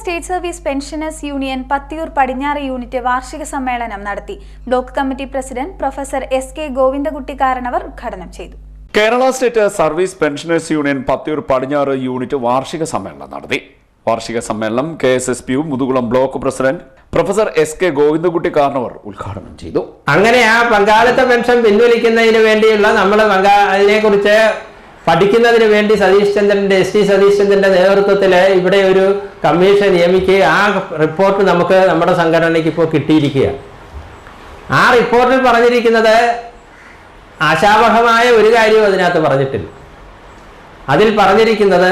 State service pensioners union Pathiyoor പടിഞ്ഞാറ് unit വാർഷിക സമ്മേളനം നടത്തി. Block committee president professor S K Govindakutty Karanavar ഉദ്ഘാടനം ചെയ്തു. Kerala state service pensioners union Pathiyoor പടിഞ്ഞാറ് യൂണിറ്റ് വാർഷിക സമ്മേളനം നടത്തി. വാർഷിക സമ്മേളനം K S S P U Muthukulam block president professor S K Govindakutty Karanavar ഉദ്ഘാടനം ചെയ്തു. അങ്ങനെ ആ പങ്കാളിത്ത പെൻഷൻ പിൻവലിക്കുന്നതിന് വേണ്ടിയുള്ള നമ്മൾ അതിനെക്കുറിച്ച് പഠിക്കുന്നതിന് വേണ്ടി സതീഷ് ചന്ദ്രന്റെ എസ് ടി സതീഷ് ചന്ദ്രന്റെ നേതൃത്വത്തിൽ ഇവിടെ ഒരു കമ്മീഷൻ നിയമിക്കുക. ആ റിപ്പോർട്ട് നമുക്ക് നമ്മുടെ സംഘടനയ്ക്ക് ഇപ്പോൾ കിട്ടിയിരിക്കുക. ആ റിപ്പോർട്ടിൽ പറഞ്ഞിരിക്കുന്നത് ആശാവഹമായ ഒരു കാര്യവും അതിനകത്ത് പറഞ്ഞിട്ടില്ല. അതിൽ പറഞ്ഞിരിക്കുന്നത്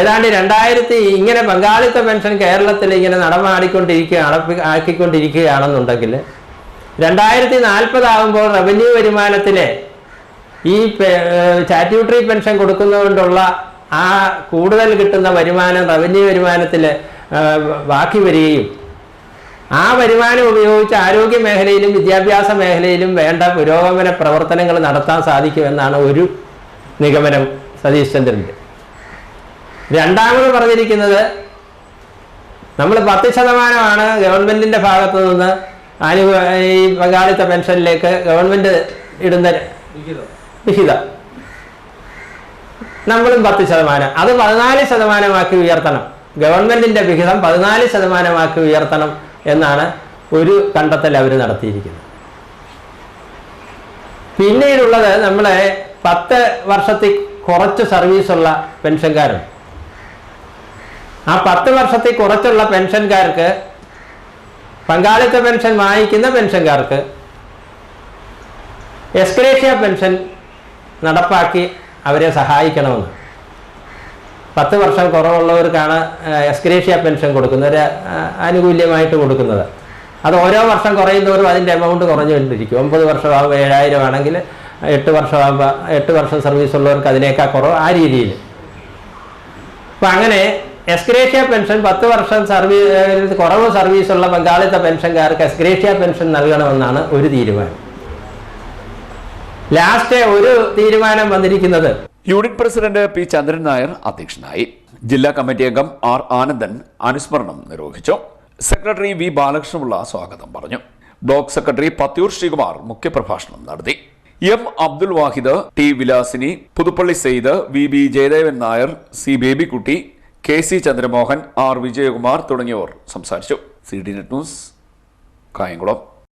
ഏതാണ്ട് രണ്ടായിരത്തി ഇങ്ങനെ പങ്കാളിത്ത പെൻഷൻ കേരളത്തിൽ ഇങ്ങനെ നടമാടിക്കൊണ്ടിരിക്കുക അടപ്പി ആക്കിക്കൊണ്ടിരിക്കുകയാണെന്നുണ്ടെങ്കിൽ രണ്ടായിരത്തി നാൽപ്പതാകുമ്പോൾ റവന്യൂ വരുമാനത്തിലെ ഈ ചാറ്റ്യൂട്ടറി പെൻഷൻ കൊടുക്കുന്നതുകൊണ്ടുള്ള ആ കൂടുതൽ കിട്ടുന്ന വരുമാനം റവന്യൂ വരുമാനത്തിൽ ബാക്കി വരികയും ആ വരുമാനം ഉപയോഗിച്ച് ആരോഗ്യ മേഖലയിലും വിദ്യാഭ്യാസ മേഖലയിലും വേണ്ട പുരോഗമന പ്രവർത്തനങ്ങൾ നടത്താൻ സാധിക്കുമെന്നാണ് ഒരു നിഗമനം സതീഷ് ചന്ദ്രന്റെ. രണ്ടാമത് പറഞ്ഞിരിക്കുന്നത് നമ്മൾ പത്ത് ശതമാനമാണ് ഗവൺമെന്റിന്റെ ഭാഗത്തു നിന്ന് അനു ഈ പങ്കാളിത്ത പെൻഷനിലേക്ക് ഗവൺമെന്റ് ഇടുന്ന വിഹിതം. നമ്മളും പത്ത് ശതമാനം. അത് പതിനാല് ശതമാനമാക്കി ഉയർത്തണം. ഗവൺമെന്റിന്റെ വിഹിതം പതിനാല് ശതമാനമാക്കി ഉയർത്തണം എന്നാണ് ഒരു കണ്ടെത്തൽ അവർ നടത്തിയിരിക്കുന്നത്. പിന്നീടുള്ളത് നമ്മളെ പത്ത് വർഷത്തിൽ കുറച്ച് സർവീസുള്ള പെൻഷൻകാരുണ്ട്. ആ പത്ത് വർഷത്തിൽ കുറച്ചുള്ള പെൻഷൻകാർക്ക് പങ്കാളിത്ത പെൻഷൻ വാങ്ങിക്കുന്ന പെൻഷൻകാർക്ക് എസ്ക്രേഷ്യ പെൻഷൻ നടപ്പാക്കി അവരെ സഹായിക്കണമെന്ന്. പത്ത് വർഷം കുറവുള്ളവർക്കാണ് എസ്ക്രേഷ്യ പെൻഷൻ കൊടുക്കുന്നത് ഒരു ആനുകൂല്യമായിട്ട് കൊടുക്കുന്നത്. അത് ഓരോ വർഷം കുറയുന്നവരും അതിന്റെ എമൗണ്ട് കുറഞ്ഞുകൊണ്ടിരിക്കും. ഒമ്പത് വർഷമാകുമ്പോൾ ഏഴായിരം ആണെങ്കിൽ എട്ട് വർഷമാകുമ്പോൾ എട്ട് വർഷം സർവീസ് ഉള്ളവർക്ക് അതിനേക്കാൾ കുറവ് ആ രീതിയിൽ. അപ്പം അങ്ങനെ എസ്ക്രേഷ്യ പെൻഷൻ പത്ത് വർഷം സർവീസ് കുറവ് സർവീസുള്ള പങ്കാളിത്ത പെൻഷൻകാർക്ക് എസ്ക്രേഷ്യ പെൻഷൻ നൽകണമെന്നാണ് ഒരു തീരുമാനം. ലാസ്റ്റ് ഒരു തീരുമാനം വന്നിരിക്കുന്നത്. Unit president P Chandran Nair അധ്യക്ഷനായി. ജില്ലാ കമ്മിറ്റി അംഗം ആർ ആനന്ദൻ അനുസ്മരണം നിർവഹിച്ചു. സെക്രട്ടറി വി ബാലകൃഷ്ണപിള്ള സ്വാഗതം പറഞ്ഞു. ബ്ലോക്ക് സെക്രട്ടറി പത്യൂർ ശ്രീകുമാർ മുഖ്യപ്രഭാഷണം നടത്തി. M Abdul Wahid T Vilasini Puthuppally Syed V B Jayadevan Nair C Babykutty K C Chandramohan R Vijayakumar തുടങ്ങിയവർ സംസാരിച്ചു. C D net news Kayamkulam.